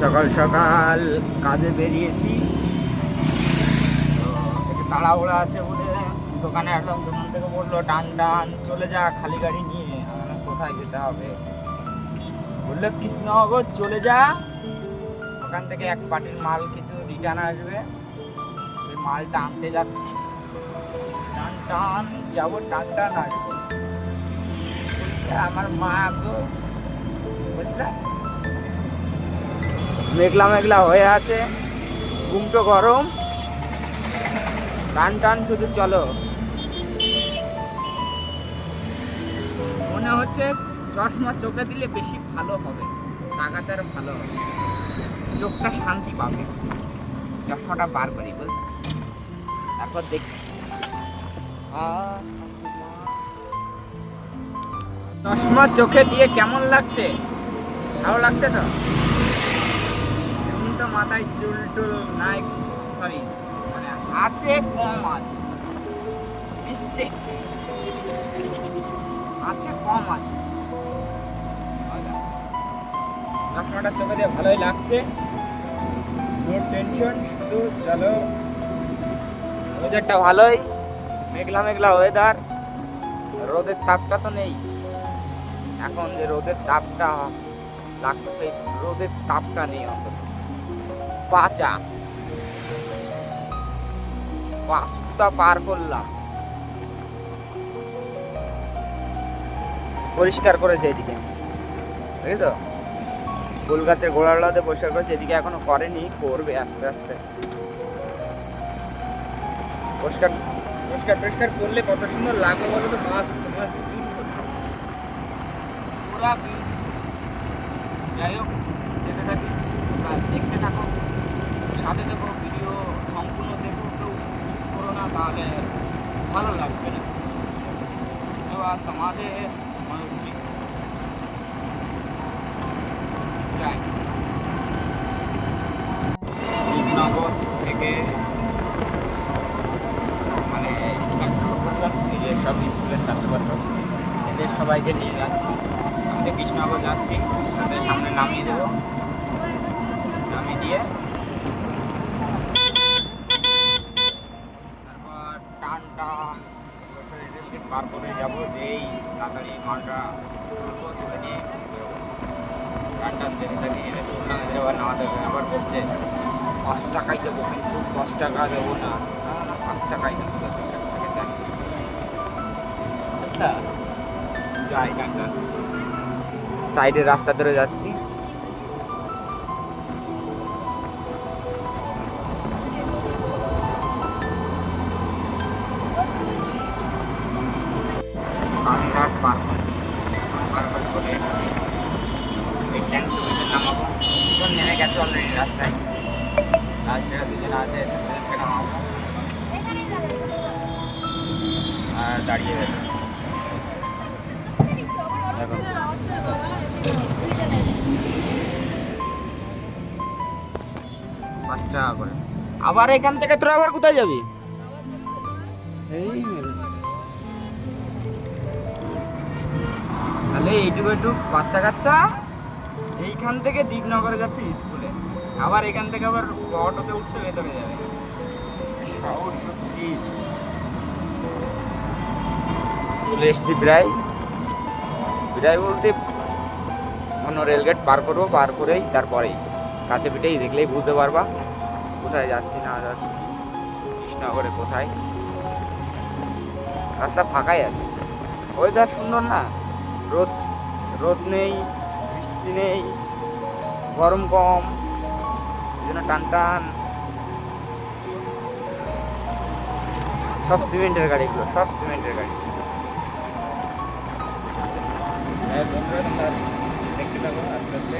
সকাল সকাল কাজে বেরিয়েছি। তাড়াহুড়া আছে বলে দোকানে আসলাম, দোকান থেকে বলল, টান টান, চলে যা, খালি গাড়ি নিয়ে। কোথায় যেতে হবে? বলল, কৃষ্ণনগর, চলে যা। ওখান থেকে এক পার্টির মাল কিছু রিটার্ন আসবে। সেই মালটা আনতে যাচ্ছি। টান টান, যাব, টান টান আসব। আমার মা গো। বুঝলে মেঘলা মেঘলা হয়ে আছে। ঘুমটো গরম। টান টান শুধু চলো। মনে হচ্ছে চশমা চোখে দিলে বেশি ভালো হবে। লাগাতে আরও ভালো হবে। চোখটা শান্তি পাবে। চশমাটা বার করি বল। তারপর দেখছি। চশমা চোখে দিয়ে কেমন লাগছে? ভালো লাগছে তো? মাথায় চুল নাই। সরি মানে আছে কম আছে। মিস্টেক আছে কম আছে। চশমাটা চোখে দিয়ে ভালোই লাগছে। নো টেনশন শুধু চলো। ওয়েদারটা ভালোই। মেঘলা মেঘলা ওয়েদার রোদের তাপটা তো নেই। এখন যে রোদের তাপটা লাগতো সেই রোদের তাপটা নেই অন্তত। পাচা পাঁচটা পার করলাম। পরিষ্কার করেছে এদিকে। বুঝলি তো? ফুল গাছের গোড়াগুলোতে পরিষ্কার করেছে, এদিকে এখনও করেনি, করবে আস্তে আস্তে। পরিষ্কার পরিষ্কার পরিষ্কার করলে কত সুন্দর লাগবে বলো তো মাস্ত মাস্ত বিউটিফুল পুরা বিউটিফুল যাই হোক যেতে থাকি তোমরা দেখতে থাকো সাথে দেখো ভিডিও সম্পূর্ণ দেখো কেউ মিস করো না তাহলে ভালো লাগবে না এবার তোমাদের মানুষই যাই রূপনগর থেকে মানে এখানে শুরু করলাম নিজের সব স্কুলের ছাত্রছাত্র এদের সবাইকে নিয়ে যাচ্ছি। আমি তো কৃষ্ণনগর যাচ্ছি তাদের সামনে নামিয়ে দেবো। নামিয়ে দিয়ে তারপর টান টান পার করে যাব যেই তাড়াতাড়ি মালটা তুলবো তুলে নিয়ে বেরোবো। টান টান যেতে থাকি এদের এদের আবার বলছে পাঁচ টাকাই দেবো। কিন্তু দশ টাকা দেবো না না, না পাঁচ টাকাই দেবো। কাছ থেকে যাচ্ছি আচ্ছা। যাই টান সাইডের রাস্তা ধরে যাচ্ছি। কালীঘাট পার করছি চলে এসেছি। এই ট্যাঙ্ক নামাবো। দুজন নেমে গেছে অলরেডি রাস্তায়। রাস্তাটা দুজন আছে দুজনকে নামাবো। আর দাঁড়িয়ে গেছে পাঁচ টাকা করে। আবার এখান থেকে তোরা আবার কোথায় যাবি? এই। তাহলে এইটুকু একটু বাচ্চা কাচ্চা। এইখান থেকে দীপনগরে যাচ্ছে স্কুলে। আবার এখান থেকে আবার অটোতে উঠছে ভেতরে যাবে। সাহস সত্যি। চলে এসছি প্রায়। প্রায় বলতে অন্য রেলগেট পার করব, পার করেই তারপরেই। কাছে পিঠেই দেখলেই বুঝতে পারবা কোথায় যাচ্ছি, না যাচ্ছি, কৃষ্ণনগরে কোথায়। রাস্তা ফাঁকাই আছে। ওয়েদার সুন্দর না। রোদ রোদ নেই, বৃষ্টি নেই, গরম কম জন্য টান টান। সব সিমেন্টের গাড়িগুলো, সব সিমেন্টের গাড়ি। দেখতে থাকো আস্তে আস্তে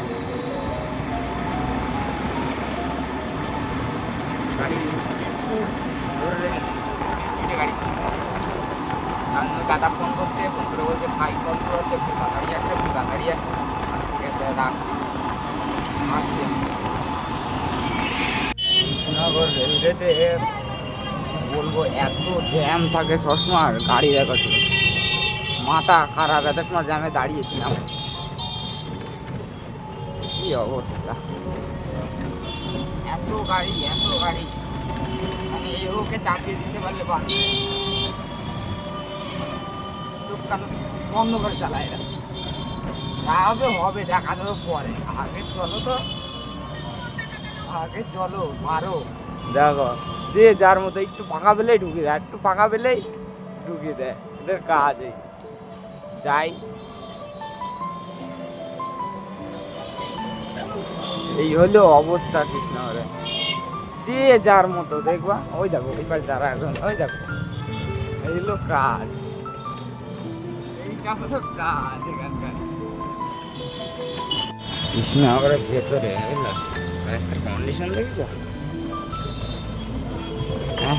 গাড়ি খুব ধরে স্পিডে গাড়ি দাদা ফোন করছে ফোন করে বলছে ভাই কল হচ্ছে একটু তাড়াতাড়ি আসে একটু তাড়াতাড়ি আসে আমি ঠিক আছে রাখছি আসছে কৃষ্ণনগর রেলগেটে বলব এত জ্যাম থাকে সবসময় গাড়ি দেখাচ্ছে মাথা খারাপ, এত সময় জ্যামে দাঁড়িয়েছিলাম। কি অবস্থা? এত গাড়ি এত গাড়ি। মানে এ ওকে চাপিয়ে দিতে পারলে বন্ধ করে চালায় এরা। তা হবে হবে দেখা যাবে পরে। আগে চলো তো। আগে চলো, মারো। দেখো, যে যার মতো একটু ফাঁকা পেলেই ঢুকে দেয়, একটু ফাঁকা পেলেই ঢুকিয়ে দেয়। এদের কাজ এই। যাই এই হলো অবস্থা কৃষ্ণনগরে যে যার মতো দেখবা ওই দেখো এবার যারা এখন ওই দেখো এই হলো কাজ এইটা হলো কাজ এখানকার কৃষ্ণনগরের ভেতরে বুঝলো রাস্তার কন্ডিশন দেখেছো हाँ।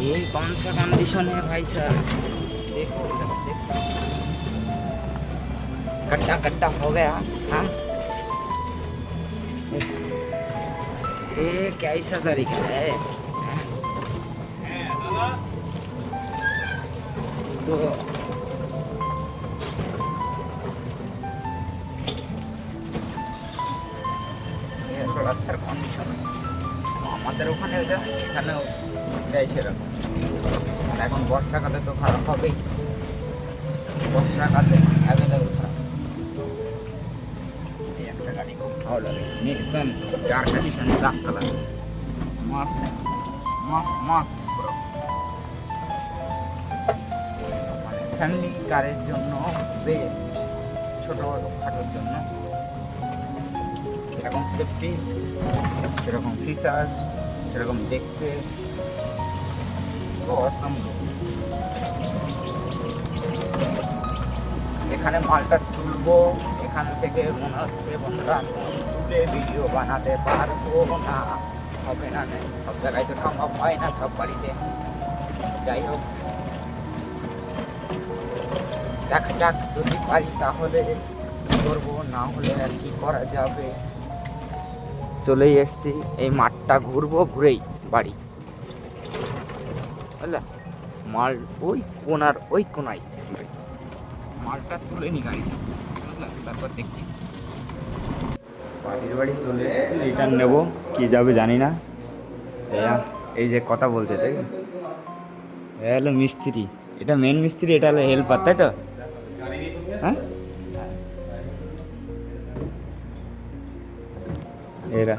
ये कौन सा कंडीशन है भाई साहब देखो इधर देखो गड्ढा गड्ढा हो गया हाँ ये कैसा तरीका है हाँ? तो ये हलो রাস্তার কন্ডিশন আমাদের ওখানে যা এখানেও দেয় সেরকম আর এখন বর্ষাকালে তো খারাপ হবেই বর্ষাকালে অ্যাভেলেবল খারাপ এই একটা গাড়ি খুব লাগে। নিক্সন ডার্ক এডিশন ব্ল্যাক কারের জন্য বেস্ট ছোটো খাটোর জন্য। এরকম সেফটি সেরকম ফিচার্স সেরকম দেখতে। অসম এখানে মালটা তুলবো, এখান থেকে মনে হচ্ছে বন্ধুরা তুলে ভিডিও বানাতে পারব না। হবে না সব জায়গায় তো সম্ভব হয় না সব বাড়িতে। যাই হোক। দেখা যাক যদি পারি তাহলে করব, না হলে আর কি করা যাবে। চলেই এসছি, এই মাঠটা ঘুরবো, ঘুরেই বাড়ি। বুঝলা মাল ওই কোনার ওই কোনায়। মালটা তুলে নি গাড়ি বুঝলা? তারপর দেখছি। বাড়ির বাড়ি চলে এসেছি রিটার্ন নেব কি যাবে জানি না। এই যে কথা বলছে তাই? এ হলো মিস্ত্রি। এটা মেন মিস্ত্রি এটা হলো হেল্পার তাই তো? হ্যাঁ? এরা।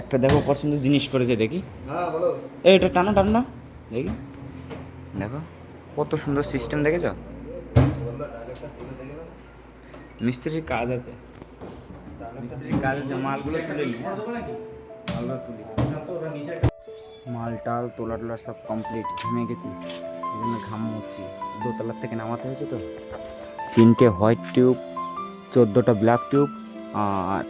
একটা দেখো পছন্দ জিনিস করেছে দেখি। হ্যাঁ এই এটা টানা টানা দেখি। দেখো কত সুন্দর সিস্টেম দেখেছ? মিস্ত্রির কাজ আছে। মিস্ত্রির কাজ আছে, মালগুলো তুলে তুলি। মাল টাল, তোলা টোলা সব কমপ্লিট ঘেমে গেছি। এই জন্য ঘাম মুচ্ছি দোতলার থেকে নামাতে হয়েছে তো। তিনটে হোয়াইট টিউব চোদ্দোটা ব্ল্যাক টিউব আর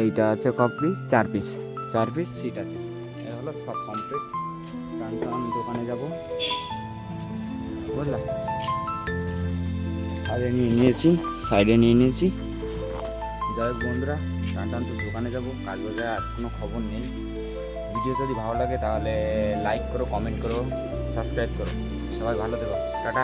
এইটা আছে ক পিস চার পিস চার পিস সিট আছে। এটা হলো সব কমপ্লিট টান টান দোকানে যাব। বুঝলা সাইডে নিয়ে নিয়েছি, সাইডে নিয়ে নিয়েছি। যাই হোক বন্ধুরা, টান টান তো দোকানে যাব, কাজ বাজার আর কোনো খবর নেই। ভিডিও যদি ভালো লাগে তাহলে লাইক করো কমেন্ট করো সাবস্ক্রাইব করো। সবাই ভালো থেকো, টাটা।